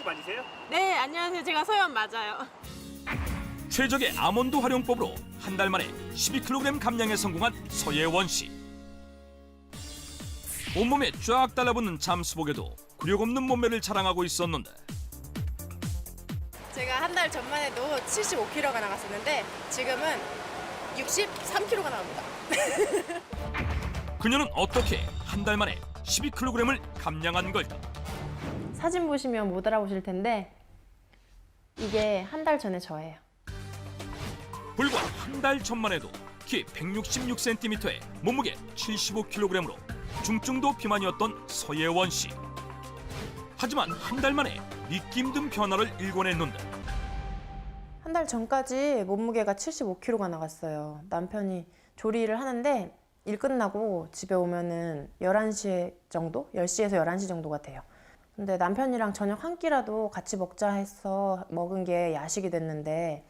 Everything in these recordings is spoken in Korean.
씨 맞으세요? 네, 안녕하세요. 제가 소연 맞아요. 최적의 아몬드 활용법으로 한 달 만에 12kg 감량에 성공한 서예원 씨. 온몸에 쫙 달라붙는 잠수복에도 굴욕 없는 몸매를 자랑하고 있었는데 제가 한 달 전만 해도 75kg가 나갔었는데 지금은 63kg가 나옵니다. 그녀는 어떻게 한 달 만에 12kg을 감량한 걸까? 사진 보시면 못 알아보실 텐데 이게 한 달 전에 저예요. 불과 한 달 전만 해도 키 166cm에 몸무게 75kg으로 중증도 비만이었던 서예원 씨. 하지만 한 달 만에 믿기 힘든 변화를 일궈냈는데 한 달 전까지 몸무게가 75kg가 나갔어요. 남편이 조리를 하는데 일 끝나고 집에 오면은 11시 정도? 10시에서 11시 정도가 돼요. 근데 남편이랑 저녁 한 끼라도 같이 먹자 해서 먹은 게 야식이 됐는데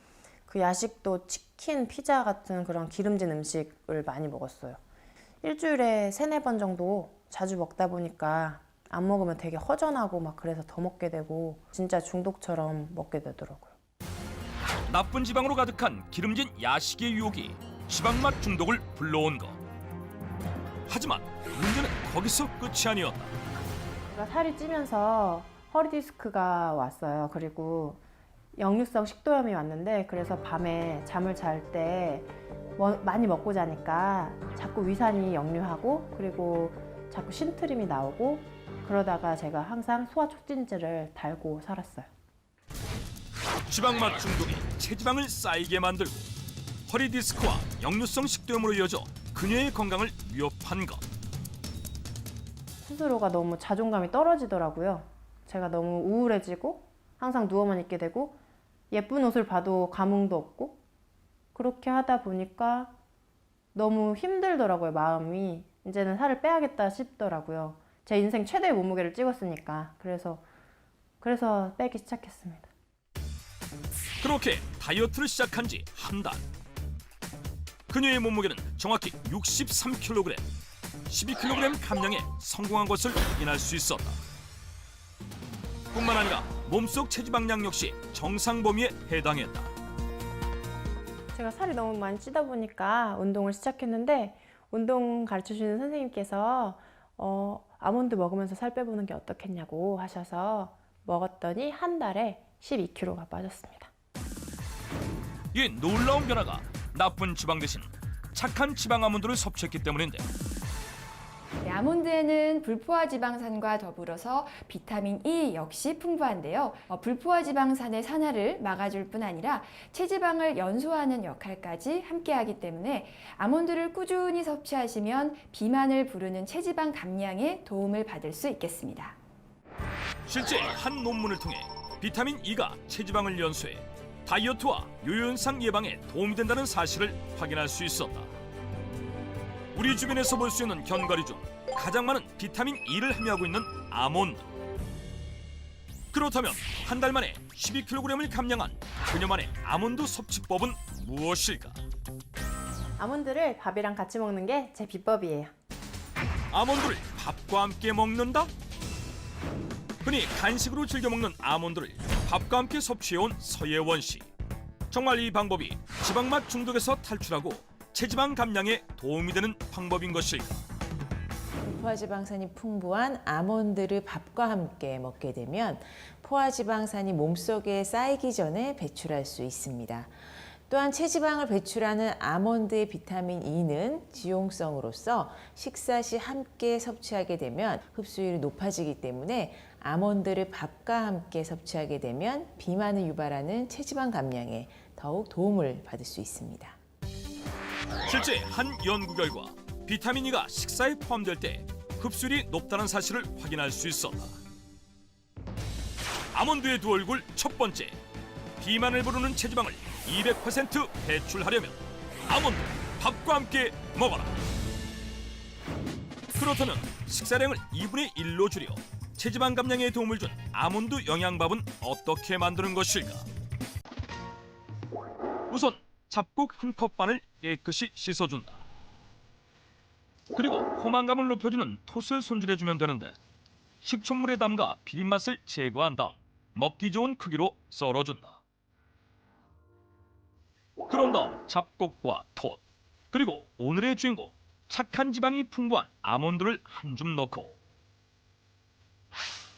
그 야식도 치킨, 피자 같은 그런 기름진 음식을 많이 먹었어요. 일주일에 세네 번 정도 자주 먹다 보니까 안 먹으면 되게 허전하고 막 그래서 더 먹게 되고 진짜 중독처럼 먹게 되더라고요. 나쁜 지방으로 가득한 기름진 야식의 유혹이 지방맛 중독을 불러온 것. 하지만 문제는 거기서 끝이 아니었다. 제가 살이 찌면서 허리 디스크가 왔어요. 그리고 역류성 식도염이 왔는데 그래서 밤에 잠을 잘 때 많이 먹고 자니까 자꾸 위산이 역류하고 그리고 자꾸 신트림이 나오고 그러다가 제가 항상 소화 촉진제를 달고 살았어요. 지방맛 중독이 체지방을 쌓이게 만들고 허리 디스크와 역류성 식도염으로 이어져 그녀의 건강을 위협한 것. 스스로가 너무 자존감이 떨어지더라고요. 제가 너무 우울해지고 항상 누워만 있게 되고 예쁜 옷을 봐도 감흥도 없고 그렇게 하다 보니까 너무 힘들더라고요, 마음이. 이제는 살을 빼야겠다 싶더라고요. 제 인생 최대의 몸무게를 찍었으니까. 그래서 그래서 빼기 시작했습니다. 그렇게 다이어트를 시작한 지 한 달. 그녀의 몸무게는 정확히 63kg. 12kg 감량에 성공한 것을 확인할 수 있었다. 뿐만 아니라 몸속 체지방량 역시 정상 범위에 해당했다. 제가 살이 너무 많이 찌다 보니까 운동을 시작했는데 운동 가르쳐 주는 선생님께서 어, 아몬드 먹으면서 살 빼보는 게 어떻겠냐고 하셔서 먹었더니 한 달에 12kg가 빠졌습니다. 이 놀라운 변화가 나쁜 지방 대신 착한 지방 아몬드를 섭취했기 때문인데 네, 아몬드에는 불포화 지방산과 더불어서 비타민 E 역시 풍부한데요. 어, 불포화 지방산의 산화를 막아줄 뿐 아니라 체지방을 연소하는 역할까지 함께하기 때문에 아몬드를 꾸준히 섭취하시면 비만을 부르는 체지방 감량에 도움을 받을 수 있겠습니다. 실제 한 논문을 통해 비타민 E가 체지방을 연소해 다이어트와 요요현상 예방에 도움이 된다는 사실을 확인할 수 있었다. 우리 주변에서 볼 수 있는 견과류 중 가장 많은 비타민 E를 함유하고 있는 아몬드. 그렇다면 한 달 만에 12kg을 감량한 그녀만의 아몬드 섭취법은 무엇일까? 아몬드를 밥이랑 같이 먹는 게 제 비법이에요. 아몬드를 밥과 함께 먹는다? 흔히 간식으로 즐겨 먹는 아몬드를 밥과 함께 섭취해온 서예원 씨. 정말 이 방법이 지방맛 중독에서 탈출하고 체지방 감량에 도움이 되는 방법인 것일까? 포화지방산이 풍부한 아몬드를 밥과 함께 먹게 되면 포화지방산이 몸속에 쌓이기 전에 배출할 수 있습니다. 또한 체지방을 배출하는 아몬드의 비타민 E는 지용성으로서 식사 시 함께 섭취하게 되면 흡수율이 높아지기 때문에 아몬드를 밥과 함께 섭취하게 되면 비만을 유발하는 체지방 감량에 더욱 도움을 받을 수 있습니다. 실제 한 연구 결과 비타민 E가 식사에 포함될 때 흡수율이 높다는 사실을 확인할 수 있었다. 아몬드의 두 얼굴 첫 번째 비만을 부르는 체지방을 200% 배출하려면 아몬드 밥과 함께 먹어라. 그렇다면 식사량을 2분의 1로 줄여 체지방 감량에 도움을 준 아몬드 영양밥은 어떻게 만드는 것일까? 우선 잡곡 한 컵반을 깨끗이 씻어준다. 그리고 포만감을 높여주는 톳을 손질해주면 되는데 식초물에 담가 비린맛을 제거한다. 먹기 좋은 크기로 썰어준다. 그런 다음 잡곡과 톳 그리고 오늘의 주인공 착한 지방이 풍부한 아몬드를 한 줌 넣고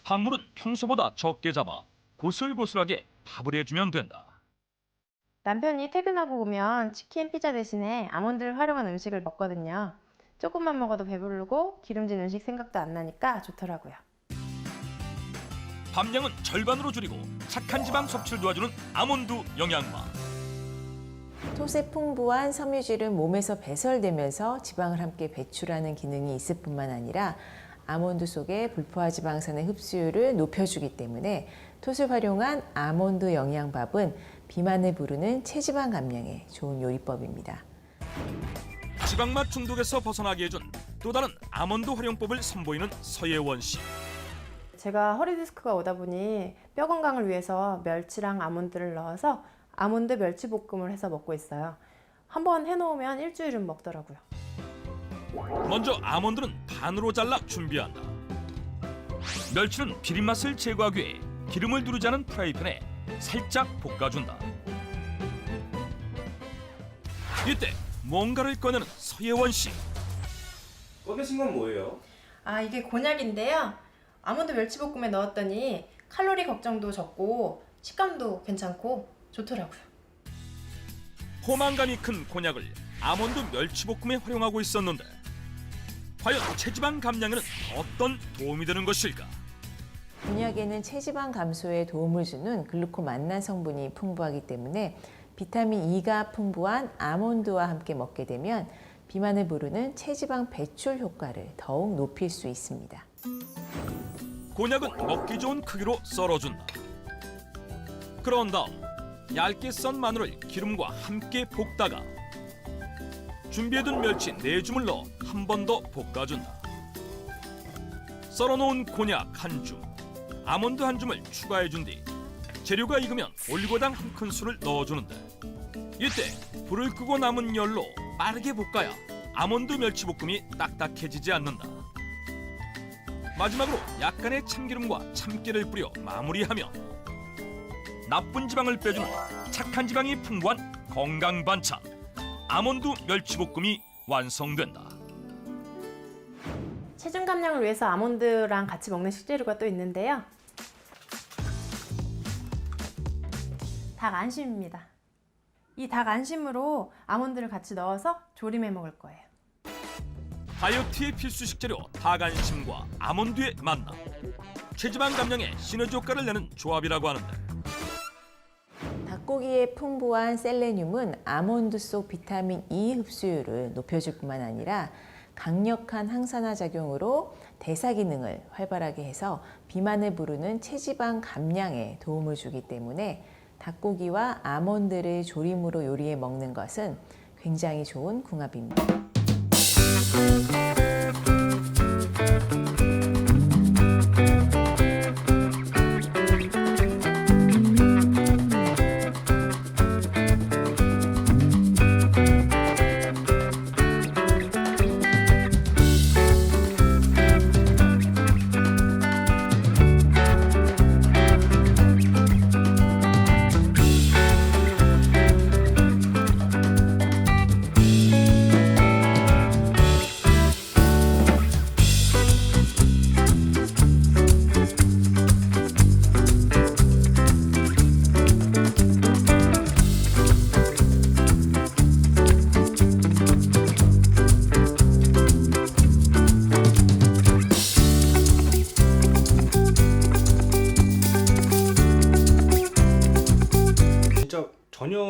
한물은 평소보다 적게 잡아 고슬고슬하게 밥을 해주면 된다. 남편이 퇴근하고 오면 치킨, 피자 대신에 아몬드를 활용한 음식을 먹거든요. 조금만 먹어도 배부르고 기름진 음식 생각도 안 나니까 좋더라고요. 밥량은 절반으로 줄이고 착한 지방 섭취를 도와주는 아몬드 영양바. 톳의 풍부한 섬유질은 몸에서 배설되면서 지방을 함께 배출하는 기능이 있을 뿐만 아니라 아몬드 속의 불포화 지방산의 흡수율을 높여주기 때문에 톳을 활용한 아몬드 영양밥은 비만을 부르는 체지방 감량에 좋은 요리법입니다. 지방맛 중독에서 벗어나게 해준 또 다른 아몬드 활용법을 선보이는 서예원 씨. 제가 허리 디스크가 오다 보니 뼈 건강을 위해서 멸치랑 아몬드를 넣어서 아몬드 멸치 볶음을 해서 먹고 있어요. 한번 해놓으면 일주일은 먹더라고요. 먼저 아몬드는 반으로 잘라 준비한다. 멸치는 비린 맛을 제거하기 위해 기름을 두르지 않은 프라이팬에 살짝 볶아준다. 이때 뭔가를 꺼내는 서예원 씨. 꺼내신 건 뭐예요? 아 이게 곤약인데요. 아몬드 멸치볶음에 넣었더니 칼로리 걱정도 적고 식감도 괜찮고 좋더라고요. 포만감이 큰 곤약을 아몬드 멸치볶음에 활용하고 있었는데 과연 체지방 감량에는 어떤 도움이 되는 것일까? 곤약에는 체지방 감소에 도움을 주는 글루코 만난 성분이 풍부하기 때문에 비타민 E가 풍부한 아몬드와 함께 먹게 되면 비만을 부르는 체지방 배출 효과를 더욱 높일 수 있습니다. 곤약은 먹기 좋은 크기로 썰어준다. 그런 다음 얇게 썬 마늘을 기름과 함께 볶다가 준비해둔 멸치 네 줌을 넣어 한 번 더 볶아준다. 썰어놓은 곤약 한 줌, 아몬드 한 줌을 추가해 준 뒤 재료가 익으면 올리고당 한 큰술을 넣어주는데 이때 불을 끄고 남은 열로 빠르게 볶아야 아몬드 멸치볶음이 딱딱해지지 않는다. 마지막으로 약간의 참기름과 참깨를 뿌려 마무리하면 나쁜 지방을 빼주는 착한 지방이 풍부한 건강 반찬 아몬드 멸치볶음이 완성된다. 체중 감량을 위해서 아몬드랑 같이 먹는 식재료가 또 있는데요. 닭 안심입니다. 이 닭 안심으로 아몬드를 같이 넣어서 조림해 먹을 거예요. 다이어트의 필수 식재료 다간심과 아몬드의 만남 체지방 감량에 시너지 효과를 내는 조합이라고 하는데 닭고기의 풍부한 셀레늄은 아몬드 속 비타민 E 흡수율을 높여줄 뿐만 아니라 강력한 항산화 작용으로 대사 기능을 활발하게 해서 비만을 부르는 체지방 감량에 도움을 주기 때문에 닭고기와 아몬드를 조림으로 요리해 먹는 것은 굉장히 좋은 궁합입니다.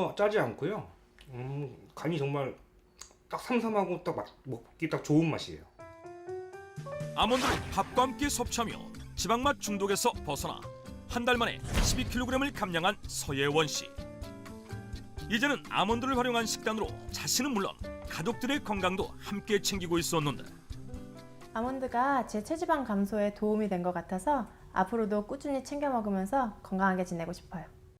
전혀 짜지 않고요. 음, 간이 정말 딱 삼삼하고 딱 맛- 먹기 딱 좋은 맛이에요. 아몬드를 밥과 함께 섭취하며 지방맛 중독에서 벗어나 한 달 만에 12kg을 감량한 서예원 씨. 이제는 아몬드를 활용한 식단으로 자신은 물론 가족들의 건강도 함께 챙기고 있었는데 아몬드가 제 체지방 감소에 도움이 된 것 같아서 앞으로도 꾸준히 챙겨 먹으면서 건강하게 지내고 싶어요.